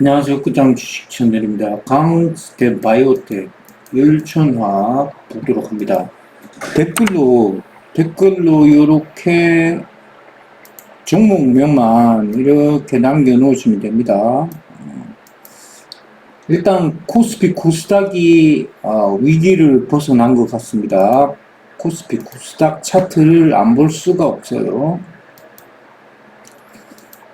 안녕하세요. 끝장 주식 채널입니다. 강스텝 바이오텍 열천화학 보도록 합니다. 댓글로, 댓글로 이렇게 종목명만 이렇게 남겨놓으시면 됩니다. 어, 일단 코스피 코스닥이 어, 위기를 벗어난 것 같습니다. 코스피 코스닥 차트를 안 볼 수가 없어요.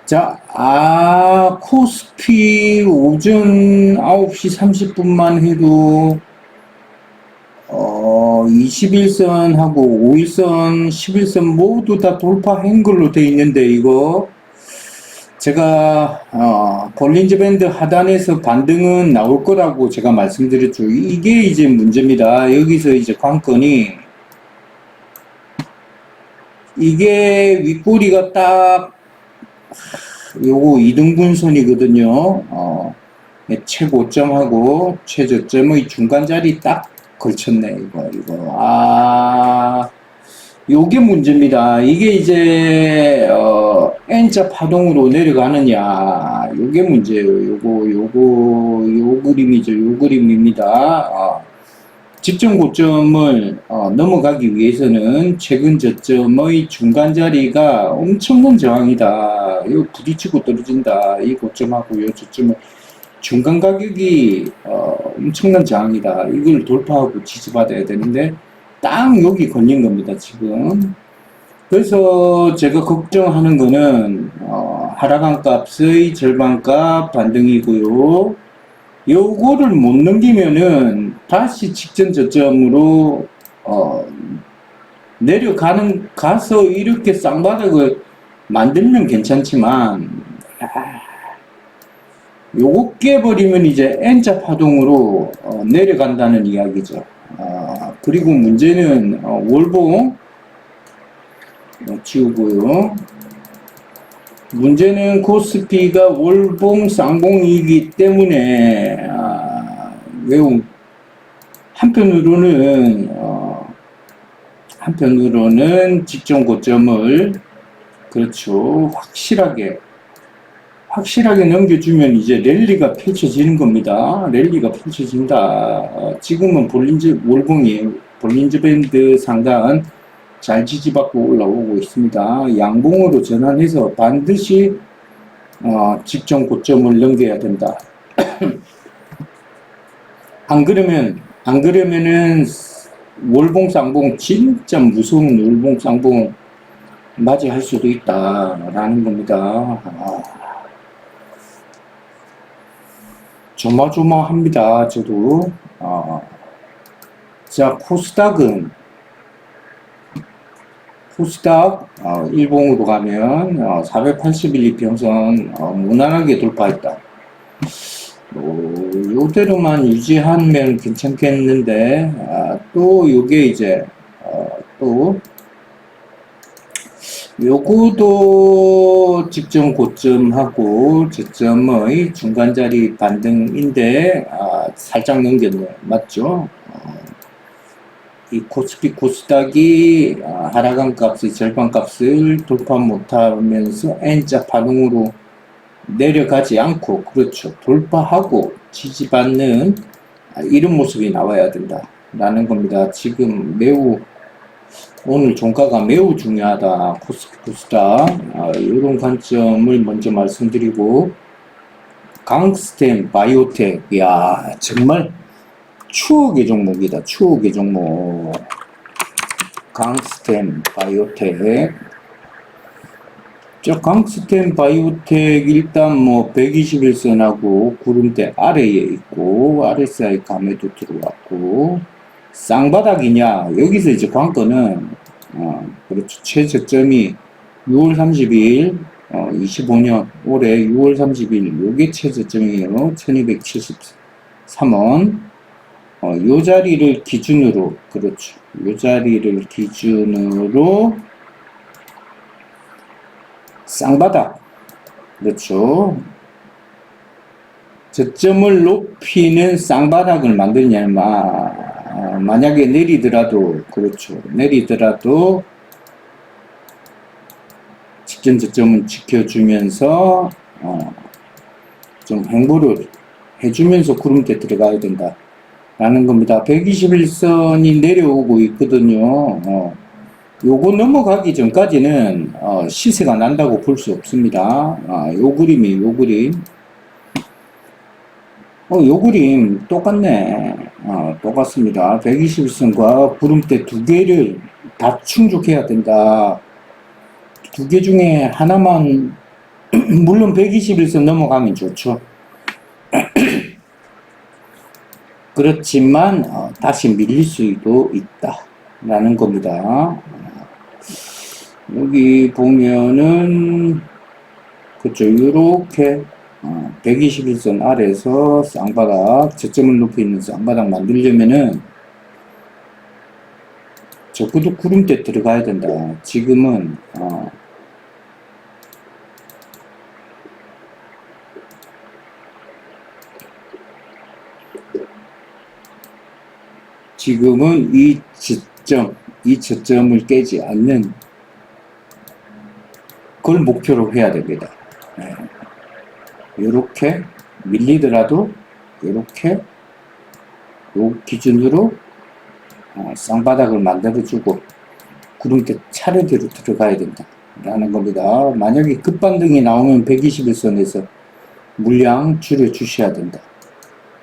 자, 아, 코스피 오전 9시 30분만 해도, 어, 21선하고 5일선, 11선 모두 다 돌파한 걸로 돼 있는데, 이거, 제가, 어, 볼린저 밴드 하단에서 반등은 나올 거라고 제가 말씀드렸죠. 이게 이제 문제입니다. 여기서 이제 관건이, 이게 윗꼬리가 딱 요거 이등분선이거든요. 어, 네, 최고점하고 최저점의 중간 자리 딱 걸쳤네, 이거, 이거. 아, 요게 문제입니다. 이게 이제, 어, N자 파동으로 내려가느냐. 요게 문제예요. 요거, 요거, 요 그림이죠. 요 그림입니다. 어, 직전 고점을 어, 넘어가기 위해서는 최근 저점의 중간 자리가 엄청난 저항이다. 이거 부딪히고 떨어진다. 이 고점하고 이 저점은 중간 가격이 어, 엄청난 저항이다. 이걸 돌파하고 지지받아야 되는데 딱 여기 걸린 겁니다. 지금. 그래서 제가 걱정하는 거는 어, 하락한 값의 절반값 반등이고요. 요거를 못 넘기면은 다시 직전 저점으로 어 내려가는 가서 이렇게 쌍바닥을 만들면 괜찮지만 아, 요거 깨버리면 이제 N자 파동으로 어, 내려간다는 이야기죠. 아, 그리고 문제는 어, 월봉 어, 지우고요. 문제는 코스피가 월봉 쌍봉이기 때문에 아, 매우 한편으로는 어, 한편으로는 직전 고점을 그렇죠 확실하게 확실하게 넘겨주면 이제 랠리가 펼쳐지는 겁니다. 랠리가 펼쳐진다. 어, 지금은 볼린즈 월봉이에요. 볼린즈 밴드 상단 잘 지지받고 올라오고 있습니다. 양봉으로 전환해서 반드시 어, 직전 고점을 넘겨야 된다. 안 그러면 안 그러면은 월봉 쌍봉 진짜 무서운 월봉 쌍봉 맞이할 수도 있다라는 겁니다. 아, 조마조마합니다. 저도. 아, 자 코스닥은 코스닥 어, 일봉으로 가면 어, 481 이평선 어, 무난하게 돌파했다. 어, 요대로만 유지하면 괜찮겠는데 아, 또 요게 이제 어, 또 요거도 직전 고점하고 저점의 중간자리 반등인데 아, 살짝 넘겼네 맞죠? 이 코스피 코스닥이 아, 하락한 값의 절반 값을 돌파 못하면서 N자 반응으로 내려가지 않고 그렇죠 돌파하고 지지받는 아, 이런 모습이 나와야 된다 라는 겁니다 지금 매우 오늘 종가가 매우 중요하다 코스피 코스닥 아, 이런 관점을 먼저 말씀드리고 강스템 바이오텍 야 정말 추억의 종목이다. 추억의 종목. 강스템 바이오텍. 저 강스템 바이오텍 일단 뭐 121선하고 구름대 아래에 있고 RSI 감에도 들어왔고 쌍바닥이냐? 여기서 이제 관건은 어, 그렇죠. 최저점이 6월 30일 어, 25년 올해 6월 30일 요게 최저점이에요. 1273원. 어, 요 자리를 기준으로, 그렇죠. 요 자리를 기준으로 쌍바닥, 그렇죠. 저점을 높이는 쌍바닥을 만드냐, 마, 만약에 내리더라도, 그렇죠. 내리더라도 직전 저점은 지켜주면서, 어, 좀 행보를 해주면서 구름대 들어가야 된다. 라는 겁니다. 121선이 내려오고 있거든요. 어, 요거 넘어가기 전까지는 어, 시세가 난다고 볼 수 없습니다. 아, 요 그림이 요 그림. 어, 요 그림 똑같네. 어, 똑같습니다. 121선과 구름대 두 개를 다 충족해야 된다. 두 개 중에 하나만 물론 121선 넘어가면 좋죠. 그렇지만 어, 다시 밀릴 수도 있다 라는 겁니다. 어, 여기 보면은 그쵸 이렇게 어, 121선 아래에서 쌍바닥 저점을 높여 있는 쌍바닥 만들려면은 적어도 구름대 들어가야 된다. 지금은 어, 지금은 이 저점, 이 저점을 깨지 않는 그걸 목표로 해야 됩니다. 이렇게 밀리더라도 이렇게 요 기준으로 어, 쌍바닥을 만들어주고 구름대 차례대로 들어가야 된다. 라는 겁니다. 만약에 급반등이 나오면 121선에서 물량 줄여 주셔야 된다.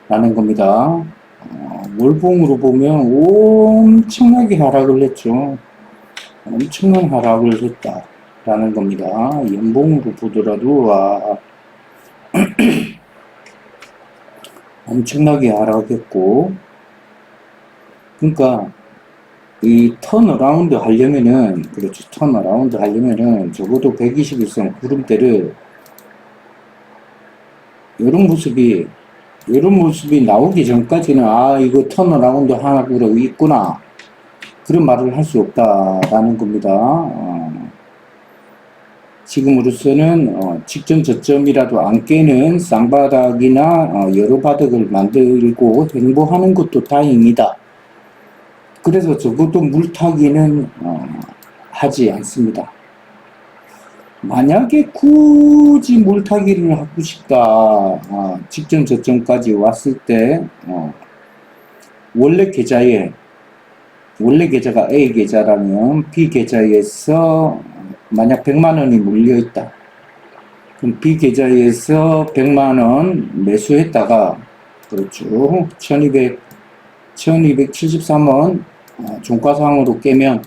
라는 겁니다. 어, 월봉으로 보면 엄청나게 하락을 했죠. 엄청난 하락을 했다 라는 겁니다. 연봉으로 보더라도 와 엄청나게 하락했고 그러니까 이 턴어라운드 하려면은 그렇죠 턴어라운드 하려면은 적어도 121선 구름대를 이런 모습이 이런 모습이 나오기 전까지는 아 이거 턴어라운드 하나로 있구나 그런 말을 할 수 없다라는 겁니다. 어, 지금으로서는 어, 직전 저점이라도 안 깨는 쌍바닥이나 어, 여러 바닥을 만들고 행보하는 것도 다행이다. 그래서 적어도 물타기는 어, 하지 않습니다. 만약에 굳이 물타기를 하고 싶다, 어, 직전 저점까지 왔을 때, 어, 원래 계좌에, 원래 계좌가 A 계좌라면 B 계좌에서 만약 100만 원이 물려 있다. 그럼 B 계좌에서 100만 원 매수했다가, 그렇죠. 1200, 1273원 어, 종가상으로 깨면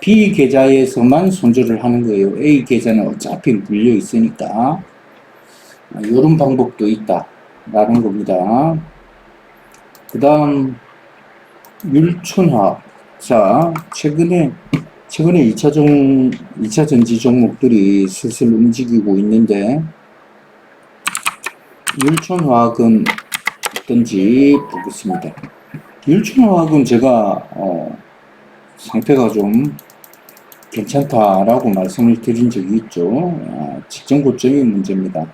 B 계좌에서만 손절을 하는 거예요. A 계좌는 어차피 물려 있으니까 이런 방법도 있다라는 겁니다. 그 다음 율촌화 자 최근에 최근에 2차 종 2차 전지 종목들이 슬슬 움직이고 있는데 율촌화학은 어떤지 보겠습니다. 율촌화학은 제가 어, 상태가 좀 괜찮다라고 말씀을 드린 적이 있죠. 아, 직전 고점이 문제입니다.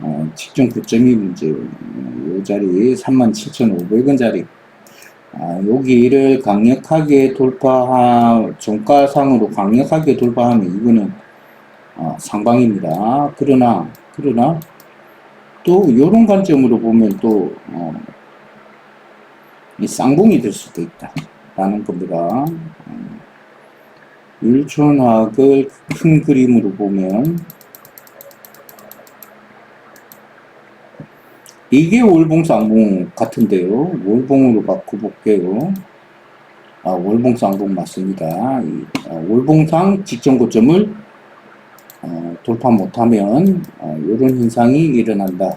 어, 직전 고점이 문제. 이 자리 37,500원짜리. 아, 여기를 강력하게 돌파, 종가상으로 강력하게 돌파하면 이거는 어, 상방입니다. 그러나, 그러나 또 이런 관점으로 보면 또 어, 이 쌍봉이 될 수도 있다 라는 겁니다. 음, 율촌학을 큰 그림으로 보면 이게 월봉 쌍봉 같은데요. 월봉으로 바꿔볼게요. 아, 월봉 쌍봉 맞습니다. 이, 아, 월봉상 직전 고점을 어, 돌파 못하면 어, 이런 현상이 일어난다.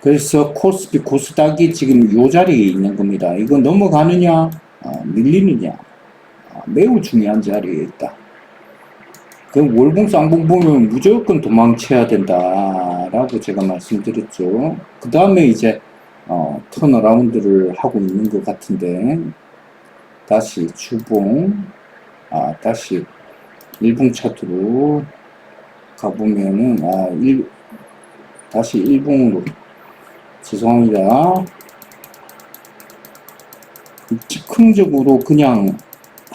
그래서 코스피 코스닥이 지금 요 자리에 있는 겁니다. 이거 넘어가느냐, 어, 밀리느냐, 어, 매우 중요한 자리에 있다. 그 월봉 쌍봉 보면 무조건 도망쳐야 된다라고 제가 말씀드렸죠. 그 다음에 이제 어, 턴어라운드를 하고 있는 것 같은데 다시 주봉, 아 다시 일봉 차트로 가보면은 아 일, 다시 일봉으로 죄송합니다. 즉흥적으로 그냥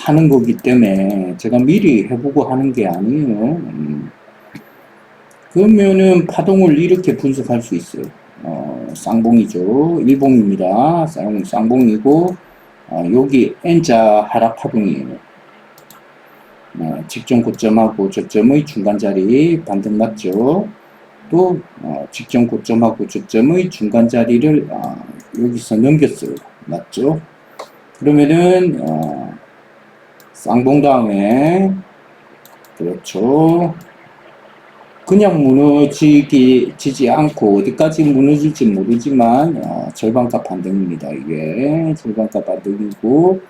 하는 거기 때문에 제가 미리 해보고 하는 게 아니에요. 음. 그러면은 파동을 이렇게 분석할 수 있어요. 어, 쌍봉이죠. 일봉입니다. 쌍, 쌍봉이고, 어, 여기 N자 하락 파동이에요. 어, 직전 고점하고 저점의 중간 자리 반등 맞죠? 또 어, 직전 고점하고 저점의 중간 자리를 어, 여기서 넘겼어요. 맞죠? 그러면은 어, 쌍봉 다음에 그렇죠. 그냥 무너지기 지지 않고 어디까지 무너질지 모르지만 어, 절반값 반등입니다. 이게 절반값 반등이고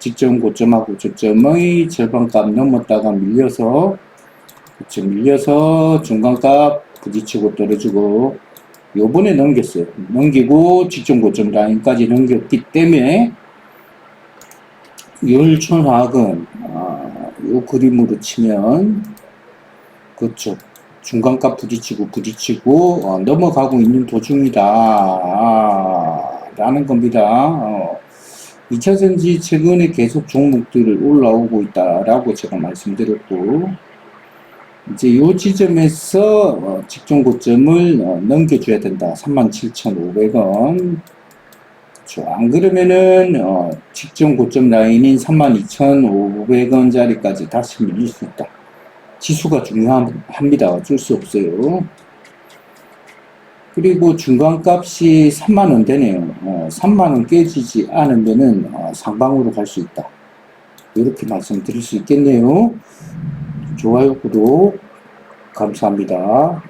직전 고점하고 저점의 절반값 넘었다가 밀려서 그쵸 밀려서 중간값 부딪히고 떨어지고 요번에 넘겼어요. 넘기고 직전 고점 라인까지 넘겼기 때문에 열촌화학은 아, 요 그림으로 치면 그렇죠. 중간값 부딪히고 부딪히고 어, 넘어가고 있는 도중이다 아, 라는 겁니다. 어, 2차 전지 최근에 계속 종목들을 올라오고 있다라고 제가 말씀드렸고 이제 요 지점에서 어, 직전 고점을 어, 넘겨줘야 된다. 37,500원. 그렇죠. 안 그러면은 어, 직전 고점 라인인 32,500원짜리까지 다시 밀릴 수 있다. 지수가 중요합니다. 어쩔 수 없어요. 그리고 중간값이 3만원 되네요. 어, 3만원 깨지지 않으면은 어, 상방으로 갈 수 있다. 이렇게 말씀드릴 수 있겠네요. 좋아요, 구독 감사합니다.